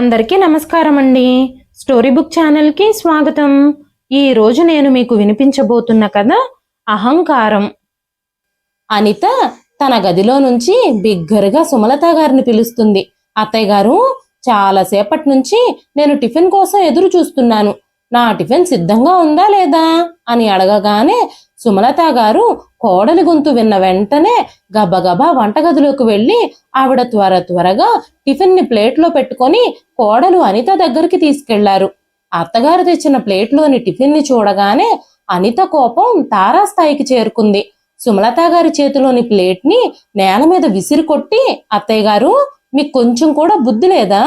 అందరికీ నమస్కారం అండి స్టోరీ బుక్ ఛానల్కి స్వాగతం. ఈ రోజు నేను మీకు వినిపించబోతున్న కథ అహంకారం. అనిత తన గదిలో నుంచి బిగ్గరగా సుమలత గారిని పిలుస్తుంది. అత్తయ్య గారు చాలాసేపటి నుంచి నేను టిఫిన్ కోసం ఎదురు చూస్తున్నాను నా టిఫిన్ సిద్ధంగా ఉందా లేదా అని అడగగానే సుమలత గారు కోడలి గొంతు విన్న వెంటనే గబగబా వంటగదిలోకి వెళ్ళి ఆవిడ త్వర త్వరగా టిఫిన్ని ప్లేట్లో పెట్టుకొని కోడలు అనిత దగ్గరికి తీసుకెళ్ళారు. అత్తగారు తెచ్చిన ప్లేట్లోని టిఫిన్ని చూడగానే అనిత కోపం తారాస్థాయికి చేరుకుంది. సుమలత గారి చేతిలోని ప్లేట్ని నేల మీద విసిరి కొట్టి అత్తయ్య గారు మీకు కొంచెం కూడా బుద్ధి లేదా?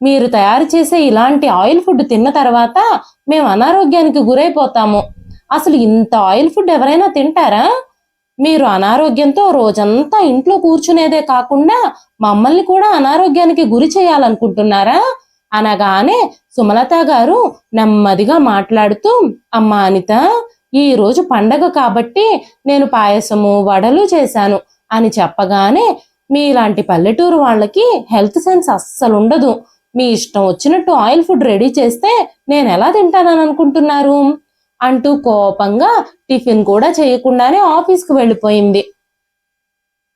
మీరు తయారు చేసే ఇలాంటి ఆయిల్ ఫుడ్ తిన్న తర్వాత మేము అనారోగ్యానికి గురైపోతాము. అసలు ఇంత ఆయిల్ ఫుడ్ ఎవరైనా తింటారా? మీరు అనారోగ్యంతో రోజంతా ఇంట్లో కూర్చునేదే కాకుండా మమ్మల్ని కూడా అనారోగ్యానికి గురి చేయాలనుకుంటున్నారా? అనగానే సుమలత గారు నెమ్మదిగా మాట్లాడుతూ అమ్మా అనిత ఈ రోజు పండగ కాబట్టి నేను పాయసము వడలు చేశాను అని చెప్పగానే మీలాంటి పల్లెటూరు వాళ్ళకి హెల్త్ సెన్స్ అస్సలు ఉండదు. మీ ఇష్టం వచ్చినట్టు ఆయిల్ ఫుడ్ రెడీ చేస్తే నేను ఎలా తింటానని అనుకుంటున్నారు? అంటూ కోపంగా టిఫిన్ కూడా చేయకుండానే ఆఫీస్కి వెళ్ళిపోయింది.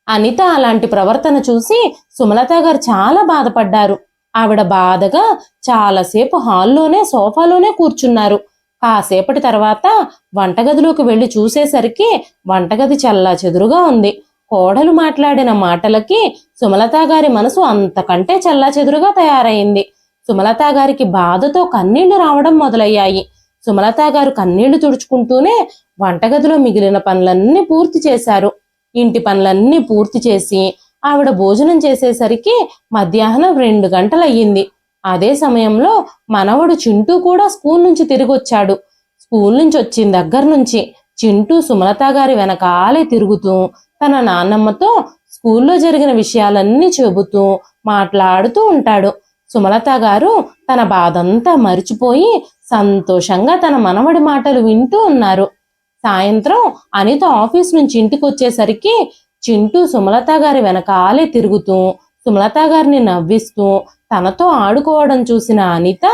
అనిత అలాంటి ప్రవర్తన చూసి సుమలత గారు చాలా బాధపడ్డారు. ఆవిడ బాధగా చాలాసేపు హాల్లోనే సోఫాలోనే కూర్చున్నారు. కాసేపటి తర్వాత వంటగదిలోకి వెళ్ళి చూసేసరికి వంటగది చల్లా చెదురుగా ఉంది. కోడలు మాట్లాడిన మాటలకి సుమలత గారి మనసు అంతకంటే చల్లా చెదురుగా తయారైంది. సుమలత గారికి బాధతో కన్నీళ్ళు రావడం మొదలయ్యాయి. సుమలత గారు కన్నీళ్ళు తుడుచుకుంటూనే వంటగదిలో మిగిలిన పనులన్నీ పూర్తి చేశారు. ఇంటి పనులన్నీ పూర్తి చేసి ఆవిడ భోజనం చేసేసరికి మధ్యాహ్నం రెండు గంటలయ్యింది. అదే సమయంలో మనవడు చింటూ కూడా స్కూల్ నుంచి తిరిగి వచ్చాడు స్కూల్ నుంచి వచ్చిన దగ్గర నుంచి చింటూ సుమలత గారి వెనకాలే తిరుగుతూ తన నాన్నమ్మతో స్కూల్లో జరిగిన విషయాలన్నీ చెబుతూ మాట్లాడుతూ ఉంటాడు. సుమలత గారు తన బాధంతా మరిచిపోయి సంతోషంగా తన మనవడి మాటలు వింటూ ఉన్నారు. సాయంత్రం అనిత ఆఫీస్ నుంచి ఇంటికి వచ్చేసరికి చింటూ సుమలత గారి వెనకాలే తిరుగుతూ సుమలత గారిని నవ్విస్తూ తనతో ఆడుకోవడం చూసిన అనిత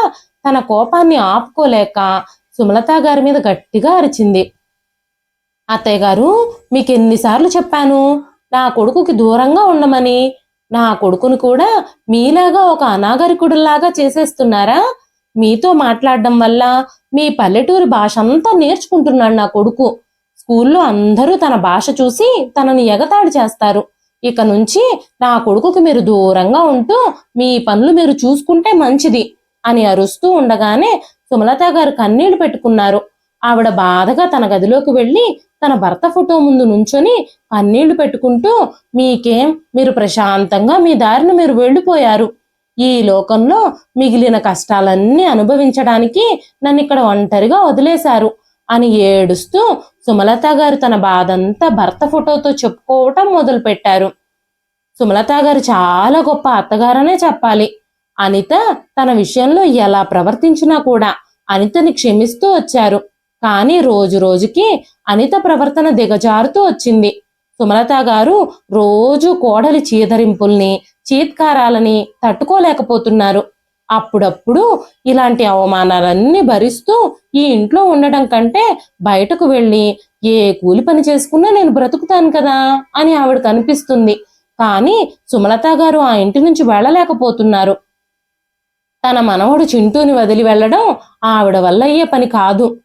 తన కోపాన్ని ఆపుకోలేక సుమలత గారి మీద గట్టిగా అరిచింది. అత్తయ్య గారు మీకు ఎన్నిసార్లు చెప్పాను నా కొడుకుకి దూరంగా ఉండమని. నా కొడుకును కూడా మీలాగా ఒక అనాగరికుడిలాగా చేసేస్తున్నారా? మీతో మాట్లాడడం వల్ల మీ పల్లెటూరి భాష అంతా నేర్చుకుంటున్నాడు నా కొడుకు. స్కూల్లో అందరూ తన భాష చూసి తనని ఎగతాళి చేస్తారు. ఇక నుంచి నా కొడుకుకి మీరు దూరంగా ఉంటూ మీ పనులు మీరు చూసుకుంటే మంచిది అని అరుస్తూ ఉండగానే సుమలత గారు కన్నీళ్ళు పెట్టుకున్నారు. ఆవిడ బాధగా తన గదిలోకి వెళ్ళి తన భర్త ఫోటో ముందు నుంచొని కన్నీళ్ళు పెట్టుకుంటూ మీకేం? మీరు ప్రశాంతంగా మీ దారిని మీరు వెళ్ళిపోయారు. ఈ లోకంలో మిగిలిన కష్టాలన్నీ అనుభవించడానికి నన్ను ఇక్కడ ఒంటరిగా వదిలేశారు అని ఏడుస్తూ సుమలత గారు తన బాధంతా భర్త ఫోటోతో చెప్పుకోవటం మొదలుపెట్టారు. సుమలత గారు చాలా గొప్ప అత్తగారనే చెప్పాలి. అనిత తన విషయంలో ఎలా ప్రవర్తించినా కూడా అనితని క్షమిస్తూ వచ్చారు. కానీ రోజు రోజుకి అనిత ప్రవర్తన దిగజారుతూ వచ్చింది. సుమలత గారు రోజు కోడలి చీదరింపుల్ని చీత్కారాలని తట్టుకోలేకపోతున్నారు. అప్పుడప్పుడు ఇలాంటి అవమానాలన్నీ భరిస్తూ ఈ ఇంట్లో ఉండడం కంటే బయటకు వెళ్ళి ఏ కూలి పని చేసుకున్నా నేను బ్రతుకుతాను కదా అని ఆవిడ కనిపిస్తుంది. కానీ సుమలత గారు ఆ ఇంటి నుంచి వెళ్ళలేకపోతున్నారు. తన మనవడు చింటూని వదిలి వెళ్ళడం ఆవిడ వల్ల అయ్యే పని కాదు.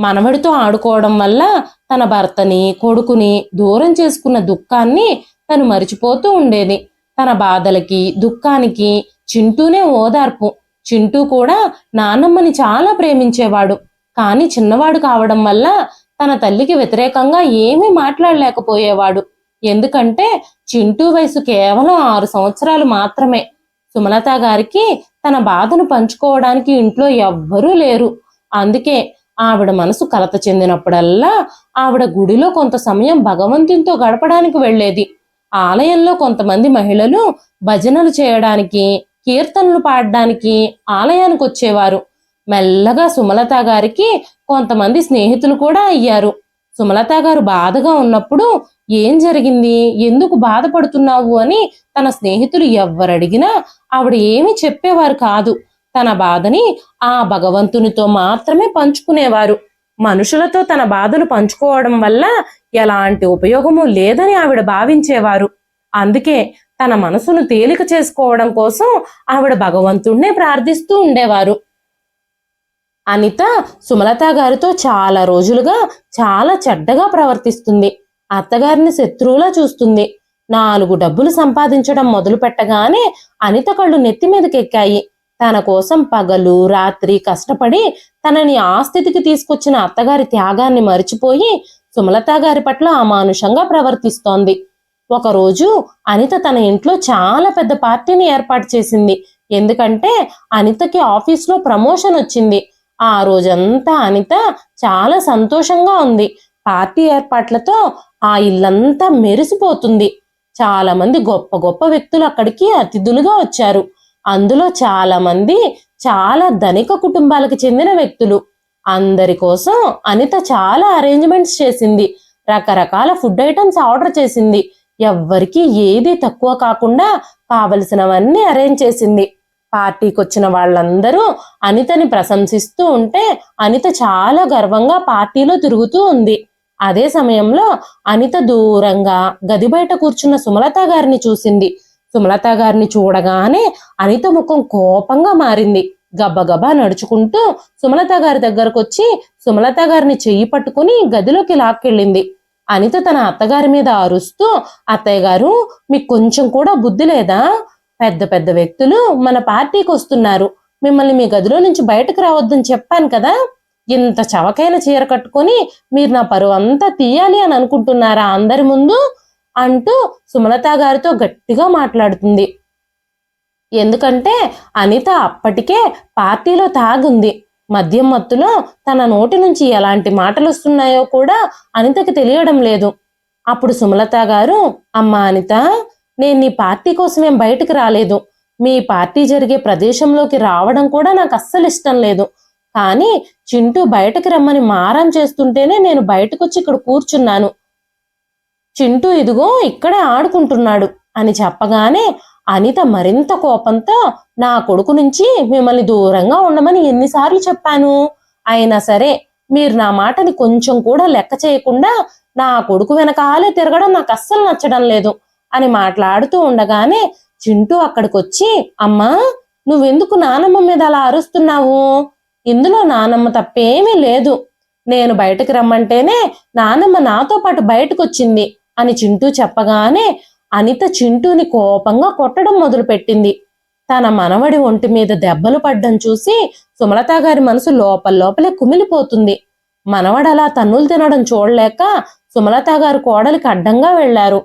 మనవడితో ఆడుకోవడం వల్ల తన భర్తని కొడుకుని దూరం చేసుకున్న దుఃఖాన్ని తను మరిచిపోతూ ఉండేది. తన బాధలకి దుఃఖానికి చింటూనే ఓదార్పు. చింటూ కూడా నానమ్మని చాలా ప్రేమించేవాడు. కానీ చిన్నవాడు కావడం వల్ల తన తల్లికి వ్యతిరేకంగా ఏమీ మాట్లాడలేకపోయేవాడు. ఎందుకంటే చింటూ వయసు కేవలం ఆరు సంవత్సరాలు మాత్రమే. సుమలత గారికి తన బాధను పంచుకోవడానికి ఇంట్లో ఎవ్వరూ లేరు. అందుకే ఆవిడ మనసు కలత చెందినప్పుడల్లా ఆవిడ గుడిలో కొంత సమయం భగవంతునితో గడపడానికి వెళ్ళేది. ఆలయంలో కొంతమంది మహిళలు భజనలు చేయడానికి కీర్తనలు పాడడానికి ఆలయానికి వచ్చేవారు. మెల్లగా సుమలత గారికి కొంతమంది స్నేహితులు కూడా అయ్యారు. సుమలత గారు బాధగా ఉన్నప్పుడు ఏం జరిగింది? ఎందుకు బాధపడుతున్నావు? అని తన స్నేహితులు ఎవ్వరడిగినా ఆవిడ ఏమి చెప్పేవారు కాదు. తన బాధని ఆ భగవంతునితో మాత్రమే పంచుకునేవారు. మనుషులతో తన బాధలు పంచుకోవడం వల్ల ఎలాంటి ఉపయోగము లేదని ఆవిడ భావించేవారు. అందుకే తన మనసును తేలిక చేసుకోవడం కోసం ఆవిడ భగవంతుణ్ణే ప్రార్థిస్తూ ఉండేవారు. అనిత సుమలత గారితో చాలా రోజులుగా చాలా చెడ్డగా ప్రవర్తిస్తుంది. అత్తగారిని శత్రువులా చూస్తుంది. నాలుగు డబ్బులు సంపాదించడం మొదలు పెట్టగానే అనిత కళ్ళు నెత్తి మీదకెక్కాయి. తన కోసం పగలు రాత్రి కష్టపడి తనని ఆ స్థితికి తీసుకొచ్చిన అత్తగారి త్యాగాన్ని మరిచిపోయి సుమలత గారి పట్ల అమానుషంగా ప్రవర్తిస్తోంది. ఒకరోజు అనిత తన ఇంట్లో చాలా పెద్ద పార్టీని ఏర్పాటు చేసింది. ఎందుకంటే అనితకి ఆఫీస్లో ప్రమోషన్ వచ్చింది. ఆ రోజంతా అనిత చాలా సంతోషంగా ఉంది. పార్టీ ఏర్పాట్లతో ఆ ఇల్లంతా మెరిసిపోతుంది. చాలా మంది గొప్ప గొప్ప వ్యక్తులు అక్కడికి అతిథులుగా వచ్చారు. అందులో చాలా మంది చాలా ధనిక కుటుంబాలకు చెందిన వ్యక్తులు. అందరి కోసం అనిత చాలా అరేంజ్మెంట్స్ చేసింది. రకరకాల ఫుడ్ ఐటమ్స్ ఆర్డర్ చేసింది. ఎవ్వరికి ఏది తక్కువ కాకుండా కావలసినవన్నీ అరేంజ్ చేసింది. పార్టీకి వచ్చిన వాళ్ళందరూ అనితని ప్రశంసిస్తూ ఉంటే అనిత చాలా గర్వంగా పార్టీలో తిరుగుతూ ఉంది. అదే సమయంలో అనిత దూరంగా గది బయట కూర్చున్న సుమలత గారిని చూసింది. సుమలత గారిని చూడగానే అనిత ముఖం కోపంగా మారింది. గబగబా నడుచుకుంటూ సుమలత గారి దగ్గరకు వచ్చి సుమలత గారిని చెయ్యి పట్టుకుని గదిలోకి లాక్కెళ్ళింది. అనిత తన అత్తగారి మీద అరుస్తూ అత్తయ్య గారు మీకు కొంచెం కూడా బుద్ధి లేదా? పెద్ద పెద్ద వ్యక్తులు మన పార్టీకి వస్తున్నారు. మిమ్మల్ని మీ గదిలో నుంచి బయటకు రావద్దని చెప్పాను కదా? ఇంత చవకైన చీర కట్టుకొని మీరు నా పరువు అంతా తీయాలి అని అనుకుంటున్నారా అందరి ముందు? అంటూ సుమలత గారితో గట్టిగా మాట్లాడుతుంది. ఎందుకంటే అనిత అప్పటికే పార్టీలో తాగుంది. మద్యం మత్తులో తన నోటి నుంచి ఎలాంటి మాటలు వస్తున్నాయో కూడా అనితకి తెలియడం లేదు. అప్పుడు సుమలత గారు అమ్మా అనిత నేను నీ పార్టీ కోసం ఏం బయటకు రాలేదు. మీ పార్టీ జరిగే ప్రదేశంలోకి రావడం కూడా నాకు అస్సలు ఇష్టం లేదు. కానీ చింటూ బయటకు రమ్మని మారం చేస్తుంటేనే నేను బయటకు వచ్చి ఇక్కడ కూర్చున్నాను. చింటూ ఇదిగో ఇక్కడే ఆడుకుంటున్నాడు అని చెప్పగానే అనిత మరింత కోపంతో నా కొడుకు నుంచి మిమ్మల్ని దూరంగా ఉండమని ఎన్నిసార్లు చెప్పాను. అయినా సరే మీరు నా మాటని కొంచెం కూడా లెక్క చేయకుండా నా కొడుకు వెనకాలే తిరగడం నాకు అస్సలు నచ్చడం లేదు అని మాట్లాడుతూ ఉండగానే చింటూ అక్కడికొచ్చి అమ్మా నువ్వెందుకు నానమ్మ మీద అలా అరుస్తున్నావు? ఇందులో నానమ్మ తప్పేమీ లేదు. నేను బయటకు రమ్మంటేనే నానమ్మ నాతో పాటు బయటకొచ్చింది. అని చింటూ చెప్పగానే అనిత చింటూని కోపంగా కొట్టడం మొదలుపెట్టింది. తన మనవడి ఒంటి మీద దెబ్బలు పడ్డం చూసి సుమలత గారి మనసు లోపల లోపలే కుమిలిపోతుంది. మనవడలా తన్నులు తినడం చూడలేక సుమలత గారు కోడలికి అడ్డంగా వెళ్ళారు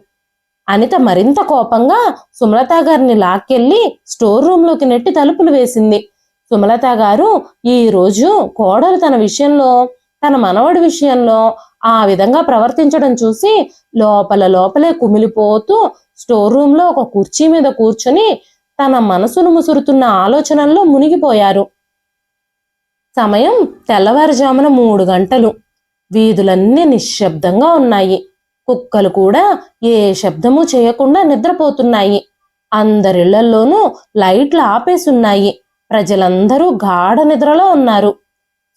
అనిత మరింత కోపంగా సుమలత గారిని లాక్కెళ్ళి స్టోర్ రూమ్లోకి నెట్టి తలుపులు వేసింది. సుమలత గారు ఈ రోజు కోడలు తన విషయంలో తన మనవడి విషయంలో ఆ విధంగా ప్రవర్తించడం చూసి లోపల లోపలే కుమిలిపోతూ స్టోర్ రూమ్లో ఒక కుర్చీ మీద కూర్చొని తన మనసును ముసురుతున్న ఆలోచనల్లో మునిగిపోయారు. సమయం తెల్లవారుజామున మూడు గంటలు. వీధులన్నీ నిశ్శబ్దంగా ఉన్నాయి. కుక్కలు కూడా ఏ శబ్దము చేయకుండా నిద్రపోతున్నాయి. అందరిళ్ళల్లోనూ లైట్లు ఆపేసున్నాయి. ప్రజలందరూ గాఢ నిద్రలో ఉన్నారు.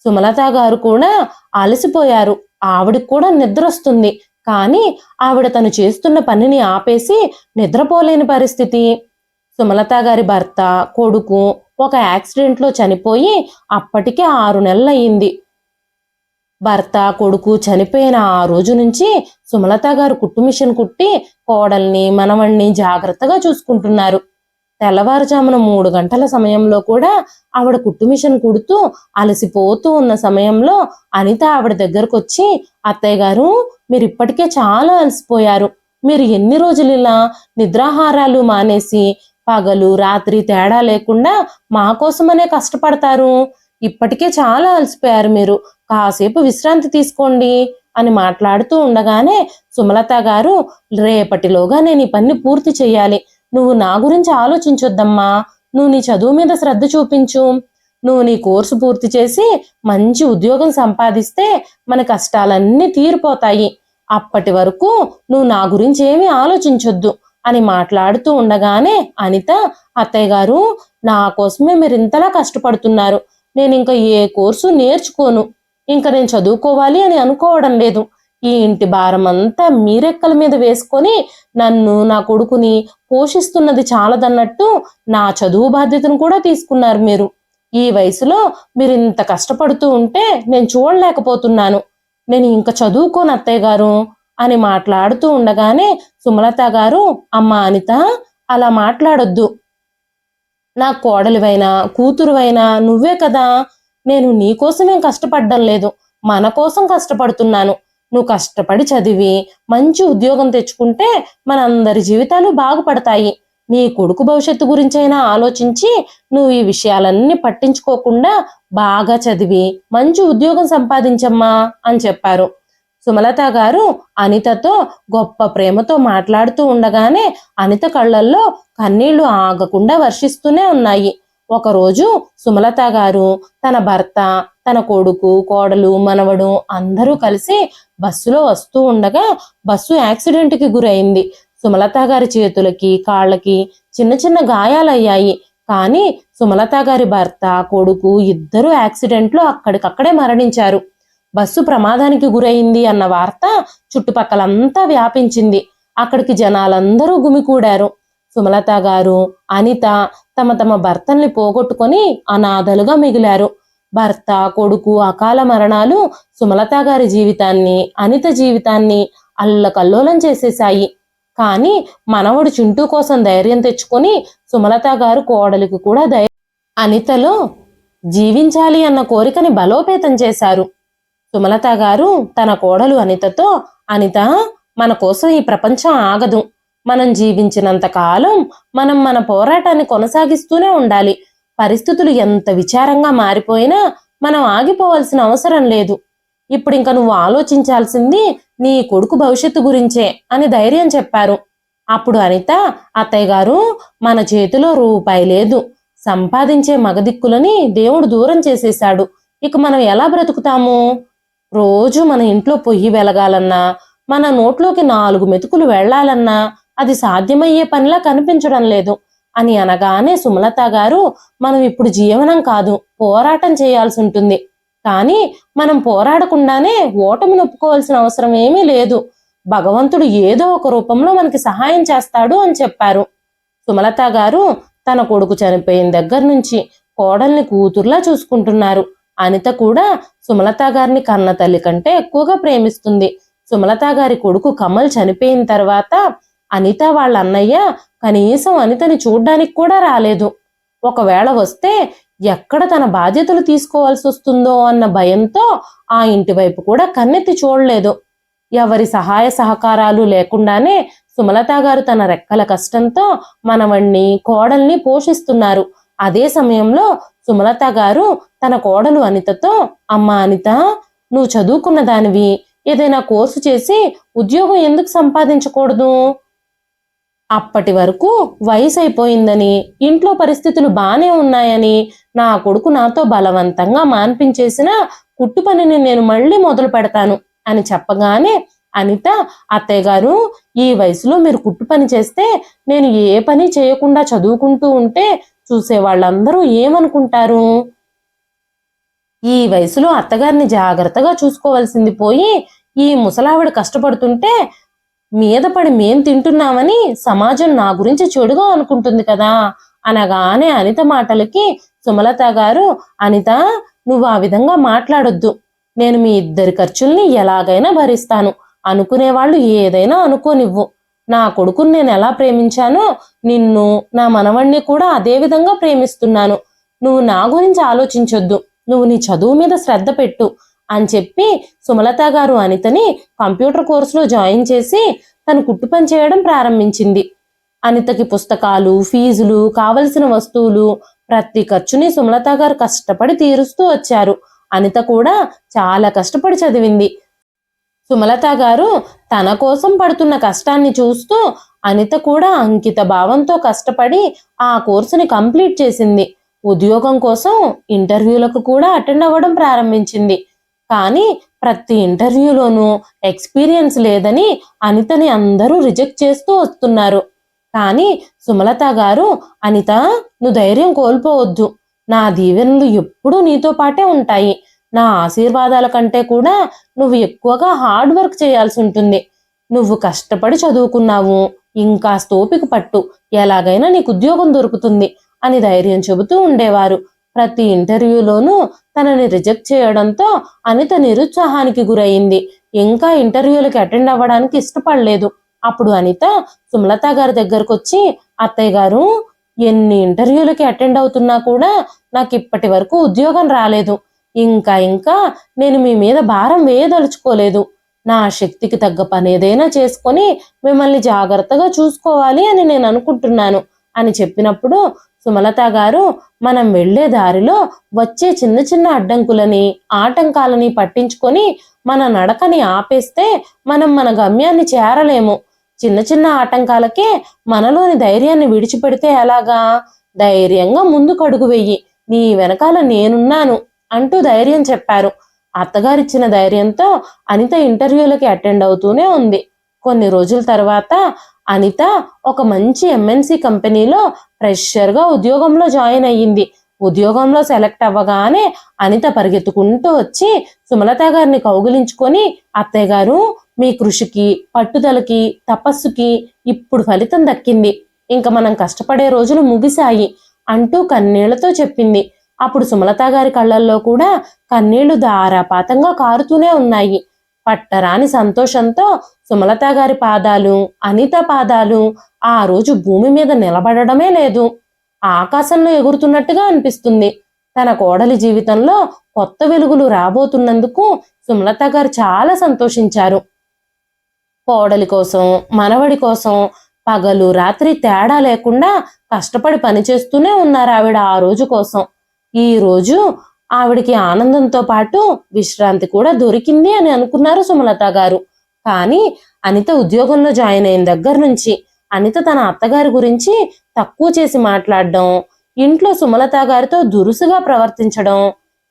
సుమలత గారు కూడా అలసిపోయారు. ఆవిడకి కూడా నిద్ర వస్తుంది కానీ ఆవిడ తను చేస్తున్న పనిని ఆపేసి నిద్రపోలేని పరిస్థితి. సుమలత గారి భర్త కొడుకు ఒక యాక్సిడెంట్లో చనిపోయి అప్పటికే ఆరు నెలలయ్యింది. భర్త కొడుకు చనిపోయిన ఆ రోజు నుంచి సుమలత గారు కుట్టు మిషన్ కుట్టి కోడల్ని మనవణ్ణి జాగ్రత్తగా చూసుకుంటున్నారు. తెల్లవారుజామున మూడు గంటల సమయంలో కూడా ఆవిడ కుట్టు మిషన్ కుడుతూ అలసిపోతూ ఉన్న సమయంలో అనిత ఆవిడ దగ్గరకు వచ్చి అత్తయ్య గారు మీరు ఇప్పటికే చాలా అలసిపోయారు. మీరు ఎన్ని రోజులు ఇలా నిద్రాహారాలు మానేసి పగలు రాత్రి తేడా లేకుండా మా కోసమనే కష్టపడతారు? ఇప్పటికే చాలా అలసిపోయారు మీరు. కాసేపు విశ్రాంతి తీసుకోండి అని మాట్లాడుతూ ఉండగానే సుమలత గారు రేపటిలోగా నేను ఈ పని పూర్తి చేయాలి. నువ్వు నా గురించి ఆలోచించొద్దమ్మా. నువ్వు నీ చదువు మీద శ్రద్ధ చూపించు. నువ్వు నీ కోర్సు పూర్తి చేసి మంచి ఉద్యోగం సంపాదిస్తే మన కష్టాలన్నీ తీరిపోతాయి. అప్పటి వరకు నువ్వు నా గురించి ఏమీ ఆలోచించొద్దు అని మాట్లాడుతూ ఉండగానే అనిత అత్తయ్య గారు నా కోసమే మీరు ఇంతలా కష్టపడుతున్నారు. నేను ఇంకా ఏ కోర్సు నేర్చుకోను. ఇంకా నేను చదువుకోవాలి అని అనుకోవడం లేదు. ఈ ఇంటి భారం అంతా మీరెక్కల మీద వేసుకొని నన్ను నా కొడుకుని పోషిస్తున్నది చాలదన్నట్టు నా చదువు బాధ్యతను కూడా తీసుకున్నారు మీరు. ఈ వయసులో మీరు ఇంత కష్టపడుతూ ఉంటే నేను చూడలేకపోతున్నాను. నేను ఇంకా చదువుకోను అత్తయ్య గారు అని మాట్లాడుతూ ఉండగానే సుమలత గారు అమ్మ అనిత అలా మాట్లాడొద్దు. నా కోడలివైనా కూతురువైనా నువ్వే కదా నేను నీకోసమేం కష్టపడడం లేదు. మన కోసం కష్టపడుతున్నాను. నువ్వు కష్టపడి చదివి మంచి ఉద్యోగం తెచ్చుకుంటే మనందరి జీవితాలు బాగుపడతాయి. నీ కొడుకు భవిష్యత్తు గురించైనా ఆలోచించి నువ్వు ఈ విషయాలన్నీ పట్టించుకోకుండా బాగా చదివి మంచి ఉద్యోగం సంపాదించమ్మా అని చెప్పారు. సుమలత గారు అనితతో గొప్ప ప్రేమతో మాట్లాడుతూ ఉండగానే అనిత కళ్ళల్లో కన్నీళ్ళు ఆగకుండా వర్షిస్తూనే ఉన్నాయి. ఒకరోజు సుమలత గారు తన భర్త తన కొడుకు కోడలు మనవడు అందరూ కలిసి బస్సులో వస్తూ ఉండగా బస్సు యాక్సిడెంట్కి గురైంది. సుమలత గారి చేతులకి కాళ్ళకి చిన్న చిన్న గాయాలయ్యాయి. కానీ సుమలత గారి భర్త కొడుకు ఇద్దరు యాక్సిడెంట్లో అక్కడికక్కడే మరణించారు. బస్సు ప్రమాదానికి గురైంది అన్న వార్త చుట్టుపక్కలంతా వ్యాపించింది. అక్కడికి జనాలందరూ గుమికూడారు. సుమలత గారు అనిత తమ తమ భర్తల్ని పోగొట్టుకొని అనాథలుగా మిగిలారు. భర్త కొడుకు అకాల మరణాలు సుమలత గారి జీవితాన్ని అనిత జీవితాన్ని అల్లకల్లోలం చేసేశాయి. కానీ మనవడు చింటూ కోసం ధైర్యం తెచ్చుకొని సుమలత గారు కోడలికి కూడా ధైర్యం అనితలో జీవించాలి అన్న కోరికని బలోపేతం చేశారు. సుమలత గారు తన కోడలు అనితతో అనిత మన కోసం ఈ ప్రపంచం ఆగదు. మనం జీవించినంత కాలం మనం మన పోరాటాన్ని కొనసాగిస్తూనే ఉండాలి. పరిస్థితులు ఎంత విచారంగా మారిపోయినా మనం ఆగిపోవాల్సిన అవసరం లేదు. ఇప్పుడు ఇంకా నువ్వు ఆలోచించాల్సింది నీ కొడుకు భవిష్యత్తు గురించే అని ధైర్యం చెప్పారు. అప్పుడు అనిత అత్తయ్య గారు మన చేతిలో రూపాయి లేదు. సంపాదించే మగదిక్కులని దేవుడు దూరం చేసేశాడు. ఇక మనం ఎలా బ్రతుకుతాము? రోజు మన ఇంట్లో పొయ్యి వెలగాలన్నా మన నోట్లోకి నాలుగు మెతుకులు వెళ్ళాలన్నా అది సాధ్యమయ్యే పనిలా కనిపించడం లేదు. అని అనగానే సుమలత గారు మనం ఇప్పుడు జీవనం కాదు పోరాటం చేయాల్సి ఉంటుంది. కానీ మనం పోరాడకుండానే ఓటమి నొప్పుకోవాల్సిన అవసరం ఏమీ లేదు. భగవంతుడు ఏదో ఒక రూపంలో మనకి సహాయం చేస్తాడు అని చెప్పారు. సుమలత గారు తన కొడుకు చనిపోయిన దగ్గర నుంచి కోడల్ని కూతుర్లా చూసుకుంటున్నారు. అనిత కూడా సుమలత గారిని కన్న తల్లి కంటే ఎక్కువగా ప్రేమిస్తుంది. సుమలత గారి కొడుకు కమల్ చనిపోయిన తర్వాత అనిత వాళ్ళ అన్నయ్య కనీసం అనితని చూడ్డానికి కూడా రాలేదు. ఒకవేళ వస్తే ఎక్కడ తన బాధ్యతలు తీసుకోవాల్సి వస్తుందో అన్న భయంతో ఆ ఇంటి వైపు కూడా కన్నెత్తి చూడలేదు. ఎవరి సహాయ సహకారాలు లేకుండానే సుమలత గారు తన రెక్కల కష్టంతో మనవణ్ణి కోడల్ని పోషిస్తున్నారు. అదే సమయంలో సుమలత గారు తన కోడలు అనితతో అమ్మ అనిత నువ్వు చదువుకున్న దానివి. ఏదైనా కోర్సు చేసి ఉద్యోగం ఎందుకు సంపాదించకూడదు? అప్పటి వరకు వయసు అయిపోయిందని ఇంట్లో పరిస్థితులు బాగానే ఉన్నాయని నా కొడుకు నాతో బలవంతంగా మాన్పించేసిన కుట్టు పనిని నేను మళ్ళీ మొదలు పెడతాను అని చెప్పగానే అనిత అత్తయ్య గారు ఈ వయసులో మీరు కుట్టు పని చేస్తే నేను ఏ పని చేయకుండా చదువుకుంటూ ఉంటే చూసే వాళ్ళందరూ ఏమనుకుంటారు? ఈ వయసులో అత్తగారిని జాగ్రత్తగా చూసుకోవాల్సింది పోయి ఈ ముసలావిడ కష్టపడుతుంటే మీద పడి మేం తింటున్నామని సమాజం నా గురించి చెడుగా అనుకుంటుంది కదా అనగానే అనిత మాటలకి సుమలత గారు అనిత నువ్వు ఆ విధంగా మాట్లాడొద్దు. నేను మీ ఇద్దరి ఖర్చుల్ని ఎలాగైనా భరిస్తాను. అనుకునేవాళ్ళు ఏదైనా అనుకోనివ్వు. నా కొడుకుని నేను ఎలా ప్రేమించానో నిన్ను నా మనవణ్ణి కూడా అదే విధంగా ప్రేమిస్తున్నాను. నువ్వు నా గురించి ఆలోచించొద్దు. నువ్వు నీ చదువు మీద శ్రద్ధ పెట్టు. అని చెప్పి సుమలత గారు అనితని కంప్యూటర్ కోర్సులో జాయిన్ చేసి తను కుట్టు పని చేయడం ప్రారంభించింది. అనితకి పుస్తకాలు ఫీజులు కావలసిన వస్తువులు ప్రతి ఖర్చుని సుమలత గారు కష్టపడి తీరుస్తూ వచ్చారు. అనిత కూడా చాలా కష్టపడి చదివింది. సుమలత గారు తన కోసం పడుతున్న కష్టాన్ని చూస్తూ అనిత కూడా అంకిత భావంతో కష్టపడి ఆ కోర్సుని కంప్లీట్ చేసింది. ఉద్యోగం కోసం ఇంటర్వ్యూలకు కూడా అటెండ్ అవ్వడం ప్రారంభించింది. కానీ ప్రతి ఇంటర్వ్యూలోనూ ఎక్స్పీరియన్స్ లేదని అనితని అందరూ రిజెక్ట్ చేస్తూ వస్తున్నారు. కానీ సుమలత గారు అనిత నువ్వు ధైర్యం కోల్పోవద్దు. నా దీవెనలు ఎప్పుడూ నీతో పాటే ఉంటాయి. నా ఆశీర్వాదాల కంటే కూడా నువ్వు ఎక్కువగా హార్డ్ వర్క్ చేయాల్సి ఉంటుంది. నువ్వు కష్టపడి చదువుకున్నావు. ఇంకా స్తోపిక పట్టు. ఎలాగైనా నీకు ఉద్యోగం దొరుకుతుంది అని ధైర్యం చెబుతూ ఉండేవారు. ప్రతి ఇంటర్వ్యూలోనూ తనని రిజెక్ట్ చేయడంతో అనిత నిరుత్సాహానికి గురయింది ఇంకా ఇంటర్వ్యూలకు అటెండ్ అవ్వడానికి ఇష్టపడలేదు. అప్పుడు అనిత సుమలత గారి దగ్గరకు వచ్చి అత్తయ్య గారు ఎన్ని ఇంటర్వ్యూలకి అటెండ్ అవుతున్నా కూడా నాకు ఇప్పటి వరకు ఉద్యోగం రాలేదు. ఇంకా ఇంకా నేను మీ మీద భారం వేయదలుచుకోలేదు. నా శక్తికి తగ్గ పని ఏదైనా చేసుకొని మిమ్మల్ని జాగ్రత్తగా చూసుకోవాలి అని నేను అనుకుంటున్నాను అని చెప్పినప్పుడు సుమలత గారు మనం వెళ్ళే దారిలో వచ్చే చిన్న చిన్న అడ్డంకులని ఆటంకాలని పట్టించుకొని మన నడకని ఆపేస్తే మనం మన గమ్యాన్ని చేరలేము. చిన్న చిన్న ఆటంకాలకే మనలోని ధైర్యాన్ని విడిచిపెడితే ఎలాగా? ధైర్యంగా ముందుకు అడుగు వెయ్యి నీ వెనకాల నేనున్నాను అంటూ ధైర్యం చెప్పారు. అత్తగారిచ్చిన ధైర్యంతో అనిత ఇంటర్వ్యూలకి అటెండ్ అవుతూనే ఉంది. కొన్ని రోజుల తర్వాత అనిత ఒక మంచి ఎంఎన్సి కంపెనీలో ఫ్రెషర్గా ఉద్యోగంలో జాయిన్ అయ్యింది. ఉద్యోగంలో సెలెక్ట్ అవ్వగానే అనిత పరిగెత్తుకుంటూ వచ్చి సుమలత గారిని కౌగిలించుకొని అత్తయ్య గారు మీ కృషికి పట్టుదలకి తపస్సుకి ఇప్పుడు ఫలితం దక్కింది. ఇంకా మనం కష్టపడే రోజులు ముగిశాయి అంటూ కన్నీళ్ళతో చెప్పింది. అప్పుడు సుమలత గారి కళ్ళల్లో కూడా కన్నీళ్ళు ధారాపాతంగా కారుతూనే ఉన్నాయి. పట్టరాని సంతోషంతో సుమలత గారి పాదాలు అనిత పాదాలు ఆ రోజు భూమి మీద నిలబడడమే లేదు. ఆకాశంలో ఎగురుతున్నట్టుగా అనిపిస్తుంది. తన కోడలి జీవితంలో కొత్త వెలుగులు రాబోతున్నందుకు సుమలత గారు చాలా సంతోషించారు. కోడలి కోసం మనవడి కోసం పగలు రాత్రి తేడా లేకుండా కష్టపడి పనిచేస్తూనే ఉన్నారు ఆవిడ ఆ రోజు కోసం. ఈ రోజు ఆవిడికి ఆనందంతో పాటు విశ్రాంతి కూడా దొరికింది అని అనుకున్నారు సుమలత గారు. కానీ అనిత ఉద్యోగంలో జాయిన్ అయిన దగ్గర నుంచి అనిత తన అత్తగారి గురించి తక్కువ చేసి మాట్లాడడం ఇంట్లో సుమలత గారితో దురుసుగా ప్రవర్తించడం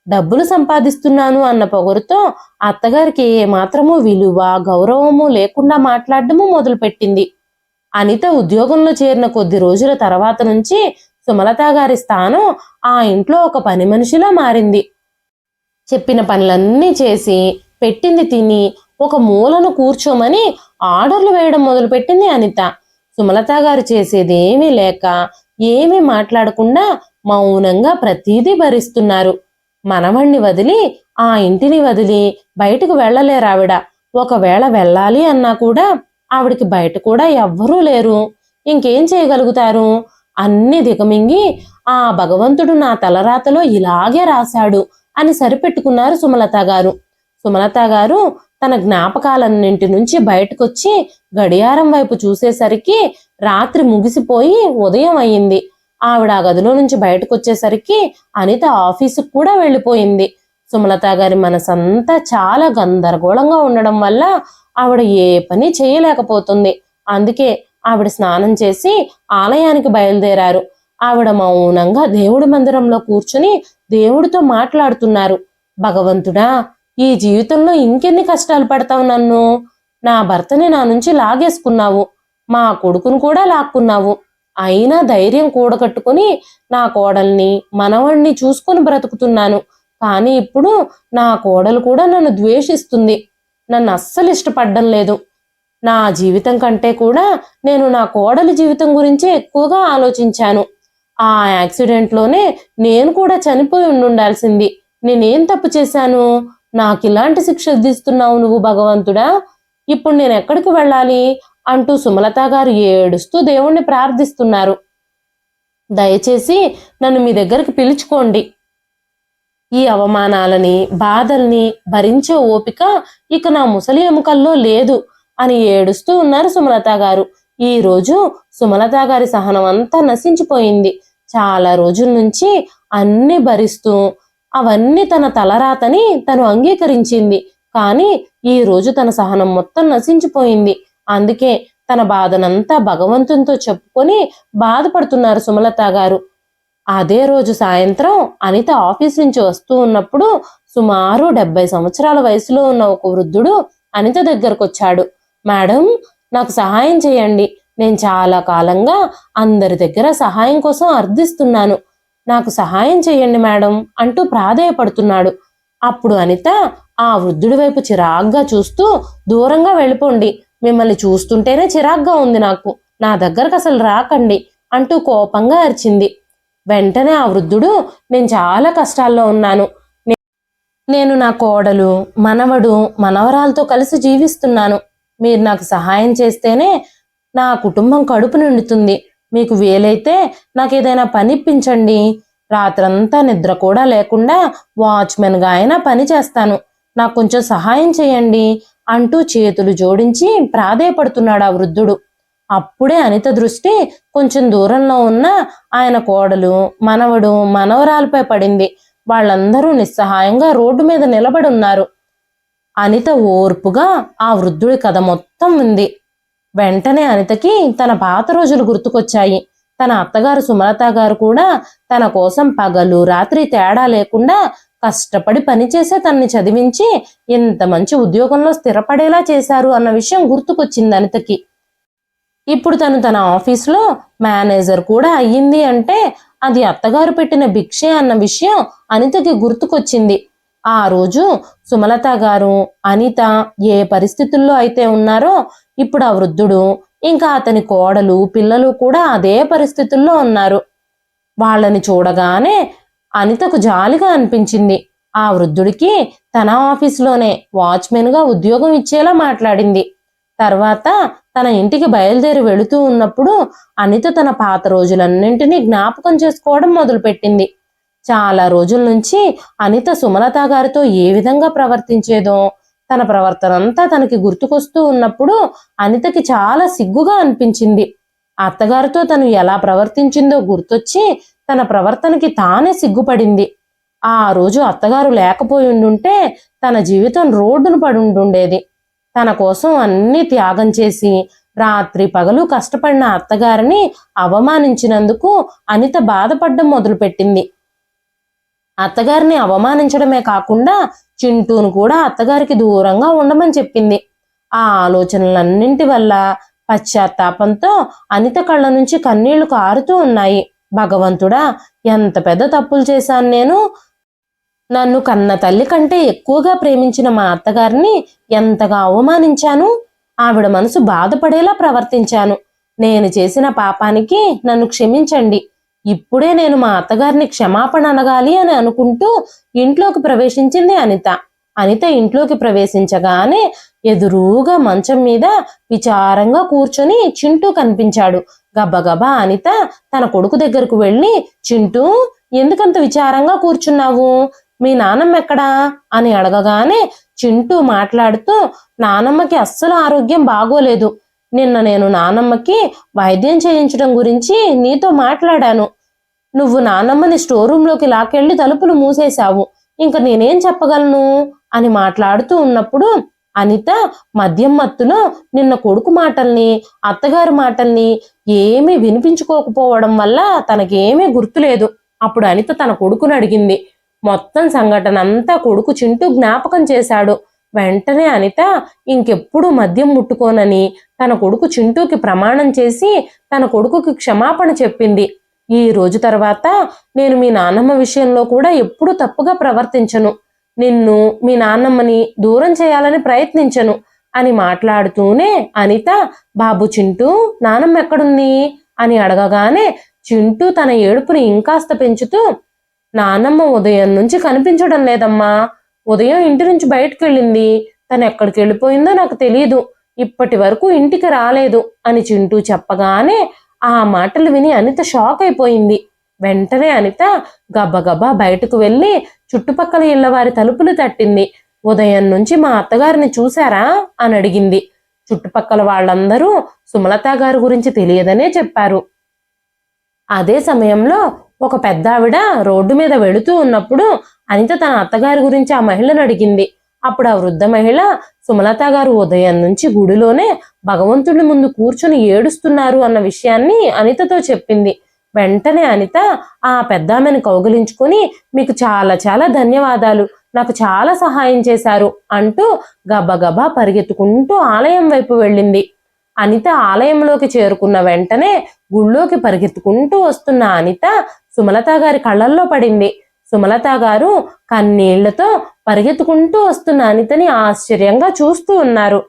డబ్బులు సంపాదిస్తున్నాను అన్న పొగరుతో అత్తగారికి ఏ మాత్రము విలువ గౌరవము లేకుండా మాట్లాడడము మొదలుపెట్టింది. అనిత ఉద్యోగంలో చేరిన కొద్ది రోజుల తర్వాత నుంచి సుమలత గారి స్థానం ఆ ఇంట్లో ఒక పని మనిషిలా మారింది. చెప్పిన పనులన్నీ చేసి పెట్టింది తిని ఒక మూలను కూర్చోమని ఆర్డర్లు వేయడం మొదలుపెట్టింది అనిత. సుమలత గారు చేసేది ఏమీ లేక ఏమీ మాట్లాడకుండా మౌనంగా ప్రతీదీ భరిస్తున్నారు. మనవణ్ణి వదిలి ఆ ఇంటిని వదిలి బయటకు వెళ్ళలేరావిడ. ఒకవేళ వెళ్ళాలి అన్నా కూడా ఆవిడికి బయట కూడా ఎవ్వరూ లేరు. ఇంకేం చేయగలుగుతారు? అన్ని దిగమింగి ఆ భగవంతుడు నా తలరాతలో ఇలాగే రాశాడు అని సరిపెట్టుకున్నారు సుమలత గారు. సుమలత గారు తన జ్ఞాపకాలన్నింటి నుంచి బయటకొచ్చి గడియారం వైపు చూసేసరికి రాత్రి ముగిసిపోయి ఉదయం అయ్యింది. ఆవిడ ఆ గదిలో నుంచి బయటకు వచ్చేసరికి అనిత ఆఫీసుకు కూడా వెళ్ళిపోయింది. సుమలత గారి మనసంతా చాలా గందరగోళంగా ఉండడం వల్ల ఆవిడ ఏ పని చేయలేకపోతుంది. అందుకే ఆవిడ స్నానం చేసి ఆలయానికి బయలుదేరారు. ఆవిడ మౌనంగా దేవుడి మందిరంలో కూర్చుని దేవుడితో మాట్లాడుతున్నారు. భగవంతుడా ఈ జీవితంలో ఇంకెన్ని కష్టాలు పడతావు నన్ను? నా భర్తని నా నుంచి లాగేసుకున్నావు. మా కొడుకును కూడా లాక్కున్నావు. అయినా ధైర్యం కూడగట్టుకుని నా కోడల్ని మనవణ్ణి చూసుకొని బ్రతుకుతున్నాను. కానీ ఇప్పుడు నా కోడలు కూడా నన్ను ద్వేషిస్తుంది. నన్ను అస్సలు ఇష్టపడడం లేదు. నా జీవితం కంటే కూడా నేను నా కోడలి జీవితం గురించే ఎక్కువగా ఆలోచించాను. ఆ యాక్సిడెంట్లోనే నేను కూడా చనిపోయి ఉండుండాల్సింది. నేనేం తప్పు చేశాను? నాకు ఇలాంటి శిక్ష విధిస్తున్నావు నువ్వు భగవంతుడా? ఇప్పుడు నేను ఎక్కడికి వెళ్ళాలి? అంటూ సుమలత గారు ఏడుస్తూ దేవుణ్ణి ప్రార్థిస్తున్నారు. దయచేసి నన్ను మీ దగ్గరికి పిలుచుకోండి. ఈ అవమానాలని బాధల్ని భరించే ఓపిక ఇక నా ముసలి ఎముకల్లో లేదు. అని ఏడుస్తూ ఉన్నారు సుమలత గారు. ఈ రోజు సుమలత గారి సహనం అంతా నశించిపోయింది. చాలా రోజుల నుంచి అన్ని భరిస్తూ అవన్నీ తన తలరాతని తను అంగీకరించింది. కానీ ఈ రోజు తన సహనం మొత్తం నశించిపోయింది. అందుకే తన బాధనంతా భగవంతునితో చెప్పుకొని బాధపడుతున్నారు సుమలత గారు. అదే రోజు సాయంత్రం అనిత ఆఫీస్ నుంచి వస్తూ ఉన్నప్పుడు సుమారు డెబ్బై సంవత్సరాల వయసులో ఉన్న ఒక వృద్ధుడు అనిత దగ్గరకు వచ్చాడు మేడం నాకు సహాయం చేయండి. నేను చాలా కాలంగా అందరి దగ్గర సహాయం కోసం అర్థిస్తున్నాను. నాకు సహాయం చేయండి మేడం అంటూ ప్రాధేయపడుతున్నాడు. అప్పుడు అనిత ఆ వృద్ధుడి వైపు చిరాగ్గా చూస్తూ దూరంగా వెళ్ళిపోండి. మిమ్మల్ని చూస్తుంటేనే చిరాగ్గా ఉంది నాకు. నా దగ్గరకు అసలు రాకండి అంటూ కోపంగా అరిచింది. వెంటనే ఆ వృద్ధుడు నేను చాలా కష్టాల్లో ఉన్నాను. నేను నా కోడలు మనవడు మనవరాలతో కలిసి జీవిస్తున్నాను. మీరు నాకు సహాయం చేస్తేనే నా కుటుంబం కడుపు నిండుతుంది. మీకు వీలైతే నాకు ఏదైనా పని ఇప్పించండి రాత్రంతా నిద్ర కూడా లేకుండా వాచ్మెన్గా అయినా పని చేస్తాను. నాకు కొంచెం సహాయం చేయండి అంటూ చేతులు జోడించి ప్రాధేయపడుతున్నాడు ఆ వృద్ధుడు. అప్పుడే అనిత దృష్టి కొంచెం దూరంలో ఉన్న ఆయన కోడలు మనవడు మనవరాలపై పడింది. వాళ్ళందరూ నిస్సహాయంగా రోడ్డు మీద నిలబడి ఉన్నారు. అనిత ఓర్పుగా ఆ వృద్ధుడి కథ మొత్తం ఉంది. వెంటనే అనితకి తన పాత రోజులు గుర్తుకొచ్చాయి. తన అత్తగారు సుమలత గారు కూడా తన కోసం పగలు రాత్రి తేడా లేకుండా కష్టపడి పనిచేసే తనని చదివించి ఇంత మంచి ఉద్యోగంలో స్థిరపడేలా చేశారు అన్న విషయం గుర్తుకొచ్చింది అనితకి. ఇప్పుడు తను తన ఆఫీస్లో మేనేజర్ కూడా అయ్యింది అంటే అది అత్తగారు పెట్టిన భిక్షే అన్న విషయం అనితకి గుర్తుకొచ్చింది. ఆ రోజు సుమలత గారు అనిత ఏ పరిస్థితుల్లో అయితే ఉన్నారో ఇప్పుడు ఆ వృద్ధుడు ఇంకా అతని కోడలు పిల్లలు కూడా అదే పరిస్థితుల్లో ఉన్నారు. వాళ్ళని చూడగానే అనితకు జాలిగా అనిపించింది. ఆ వృద్ధుడికి తన ఆఫీస్లోనే వాచ్మెన్గా ఉద్యోగం ఇచ్చేలా మాట్లాడింది. తర్వాత తన ఇంటికి బయలుదేరి వెళుతూ ఉన్నప్పుడు అనిత తన పాత రోజులన్నింటినీ జ్ఞాపకం చేసుకోవడం మొదలుపెట్టింది. చాలా రోజుల నుంచి అనిత సుమలత గారితో ఏ విధంగా ప్రవర్తించేదో తన ప్రవర్తన అంతా తనకి గుర్తుకొస్తూ ఉన్నప్పుడు అనితకి చాలా సిగ్గుగా అనిపించింది. అత్తగారితో తను ఎలా ప్రవర్తించిందో గుర్తొచ్చి తన ప్రవర్తనకి తానే సిగ్గుపడింది. ఆ రోజు అత్తగారు లేకపోయి ఉండుంటే తన జీవితం రోడ్డును పడి ఉండుండేది. తన కోసం అన్ని త్యాగం చేసి రాత్రి పగలు కష్టపడిన అత్తగారిని అవమానించినందుకు అనిత బాధపడడం మొదలుపెట్టింది. అత్తగారిని అవమానించడమే కాకుండా చింటూను కూడా అత్తగారికి దూరంగా ఉండమని చెప్పింది. ఆ ఆలోచనలన్నింటి వల్ల పశ్చాత్తాపంతో అనిత కళ్ళ నుంచి కన్నీళ్ళు కారుతూ ఉన్నాయి. భగవంతుడా ఎంత పెద్ద తప్పులు చేశాను నేను. నన్ను కన్న తల్లి కంటే ఎక్కువగా ప్రేమించిన మా అత్తగారిని ఎంతగా అవమానించాను. ఆవిడ మనసు బాధపడేలా ప్రవర్తించాను. నేను చేసిన పాపానికి నన్ను క్షమించండి. ఇప్పుడే నేను మా అత్తగారిని క్షమాపణ అనగాలి అని అనుకుంటూ ఇంట్లోకి ప్రవేశించింది అనిత. అనిత ఇంట్లోకి ప్రవేశించగానే ఎదురుగా మంచం మీద విచారంగా కూర్చొని చింటూ కనిపించాడు. గబగబా అనిత తన కొడుకు దగ్గరకు వెళ్ళి చింటూ ఎందుకంత విచారంగా కూర్చున్నావు? మీ నానమ్మ ఎక్కడా? అని అడగగానే చింటూ మాట్లాడుతూ నానమ్మకి అస్సలు ఆరోగ్యం బాగోలేదు. నిన్న నేను నానమ్మకి వైద్యం చేయించడం గురించి నీతో మాట్లాడాను. నువ్వు నానమ్మని స్టోర్ రూమ్లోకి లాకెళ్ళి తలుపులు మూసేశావు. ఇంక నేనేం చెప్పగలను? అని మాట్లాడుతూ ఉన్నప్పుడు అనిత మద్యం మత్తులో నిన్న కొడుకు మాటల్ని అత్తగారి మాటల్ని ఏమీ వినిపించుకోకపోవడం వల్ల తనకేమీ గుర్తులేదు. అప్పుడు అనిత తన కొడుకుని అడిగింది. మొత్తం సంఘటన అంతా కొడుకు చింటూ జ్ఞాపకం చేశాడు. వెంటనే అనిత ఇంకెప్పుడు మద్యం ముట్టుకోనని? తన కొడుకు చింటూకి ప్రమాణం చేసి తన కొడుకుకి క్షమాపణ చెప్పింది. ఈ రోజు తర్వాత నేను మీ నాన్నమ్మ విషయంలో కూడా ఎప్పుడూ తప్పుగా ప్రవర్తించను. నిన్ను మీ నాన్నమ్మని దూరం చేయాలని ప్రయత్నించను అని మాట్లాడుతూనే అనిత బాబు చింటూ నానమ్మ ఎక్కడుంది? అని అడగగానే చింటూ తన ఏడుపుని ఇంకాస్త పెంచుతూ నానమ్మ ఉదయం నుంచి కనిపించడం లేదమ్మా. ఉదయం ఇంటి నుంచి బయటకు వెళ్ళింది. తను ఎక్కడికి వెళ్ళిపోయిందో నాకు తెలియదు ఇప్పటి వరకు ఇంటికి రాలేదు అని చింటూ చెప్పగానే ఆ మాటలు విని అనిత షాక్ అయిపోయింది. వెంటనే అనిత గబగబా బయటకు వెళ్ళి చుట్టుపక్కల ఇళ్ళ వారి తలుపులు తట్టింది. ఉదయం నుంచి మా అత్తగారిని చూశారా? అని అడిగింది. చుట్టుపక్కల వాళ్ళందరూ సుమలత గారి గురించి తెలియదనే చెప్పారు. అదే సమయంలో ఒక పెద్దావిడ రోడ్డు మీద వెళుతూ ఉన్నప్పుడు అనిత తన అత్తగారి గురించి ఆ మహిళను అడిగింది. అప్పుడు ఆ వృద్ధ మహిళ సుమలత గారు ఉదయం నుంచి గుడిలోనే భగవంతుడి ముందు కూర్చుని ఏడుస్తున్నారు అన్న విషయాన్ని అనితతో చెప్పింది. వెంటనే అనిత ఆ పెద్దామెను కౌగిలించుకొని మీకు చాలా చాలా ధన్యవాదాలు. నాకు చాలా సహాయం చేశారు అంటూ గబగబా పరిగెత్తుకుంటూ ఆలయం వైపు వెళ్ళింది. అనిత ఆలయంలోకి చేరుకున్న వెంటనే గుళ్ళోకి పరిగెత్తుకుంటూ వస్తున్న అనిత సుమలత గారి కళ్ళల్లో పడింది. సుమలత గారు కన్నీళ్ళతో పరిగెత్తుకుంటూ వస్తున్న అనితని ఆశ్చర్యంగా చూస్తూ ఉన్నారు.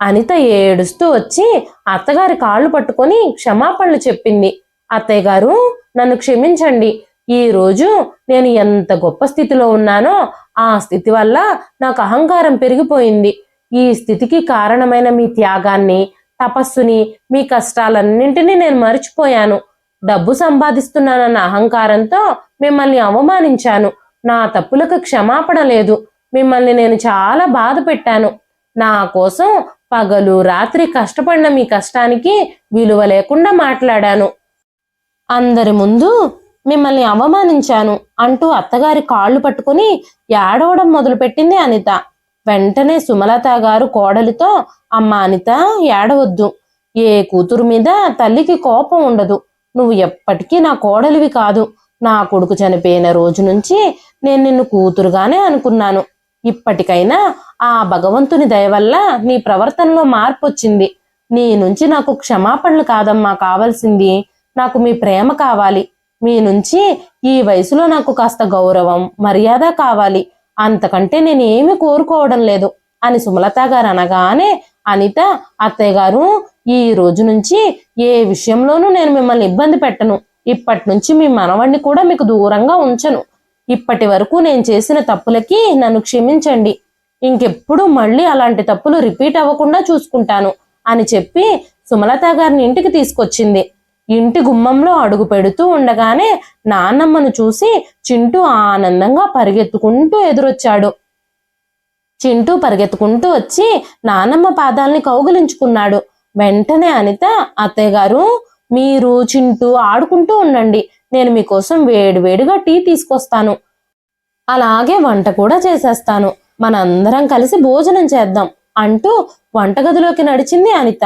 అనిత ఏడుస్తూ వచ్చి అత్తగారి కాళ్ళు పట్టుకొని క్షమాపణలు చెప్పింది. అత్తయ్య గారు నన్ను క్షమించండి. ఈ రోజు నేను ఎంత గొప్ప స్థితిలో ఉన్నానో ఆ స్థితి వల్ల నాకు అహంకారం పెరిగిపోయింది. ఈ స్థితికి కారణమైన మీ త్యాగాన్ని తపస్సుని మీ కష్టాలన్నింటినీ నేను మర్చిపోయాను. డబ్బు సంపాదిస్తున్నానన్న అహంకారంతో మిమ్మల్ని అవమానించాను. నా తప్పులకు క్షమాపణ లేదు. మిమ్మల్ని నేను చాలా బాధ పెట్టాను. నా కోసం పగలు రాత్రి కష్టపడిన మీ కష్టానికి విలువ లేకుండా మాట్లాడాను. అందరి ముందు మిమ్మల్ని అవమానించాను అంటూ అత్తగారి కాళ్ళు పట్టుకుని ఏడవడం మొదలుపెట్టింది అనిత. వెంటనే సుమలత గారు కోడలితో అమ్మ అనిత ఏడవద్దు. ఏ కూతురు మీద తల్లికి కోపం ఉండదు. నువ్వు ఎప్పటికీ నా కోడలివి కాదు. నా కొడుకు చనిపోయిన రోజు నుంచి నేను నిన్ను కూతురుగానే అనుకున్నాను. ఇప్పటికైనా ఆ భగవంతుని దయ వల్ల నీ ప్రవర్తనలో మార్పు వచ్చింది నీ నుంచి నాకు క్షమాపణలు కాదమ్మా కావాల్సింది. నాకు మీ ప్రేమ కావాలి. మీ నుంచి ఈ వయసులో నాకు కాస్త గౌరవం మర్యాద కావాలి. అంతకంటే నేను ఏమి కోరుకోవడం లేదు అని సుమలత గారు అనగానే అనిత అత్తయ్య గారు ఈ రోజు నుంచి ఏ విషయంలోనూ నేను మిమ్మల్ని ఇబ్బంది పెట్టను. ఇప్పటి నుంచి మీ మనవణ్ణి కూడా మీకు దూరంగా ఉంచను. ఇప్పటి వరకు నేను చేసిన తప్పులకి నన్ను క్షమించండి. ఇంకెప్పుడు మళ్ళీ అలాంటి తప్పులు రిపీట్ అవ్వకుండా చూసుకుంటాను అని చెప్పి సుమలత గారిని ఇంటికి తీసుకొచ్చింది. ఇంటి గుమ్మంలో అడుగు పెడుతూ ఉండగానే నాన్నమ్మను చూసి చింటూ ఆనందంగా పరిగెత్తుకుంటూ ఎదురొచ్చాడు. చింటూ పరిగెత్తుకుంటూ వచ్చి నానమ్మ పాదాల్ని కౌగిలించుకున్నాడు. వెంటనే అనిత అత్తయ్య గారు మీరు చింటూ ఆడుకుంటూ ఉండండి. నేను మీకోసం వేడివేడిగా టీ తీసుకొస్తాను. అలాగే వంట కూడా చేసేస్తాను. మనందరం కలిసి భోజనం చేద్దాం అంటూ వంటగదిలోకి నడిచింది అనిత.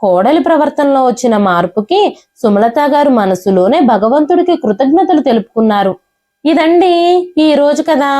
కోడలి ప్రవర్తనలో వచ్చిన మార్పుకి సుమలత గారు మనసులోనే భగవంతుడికి కృతజ్ఞతలు తెలుపుకున్నారు. ఇదండి ఈ రోజు కదా?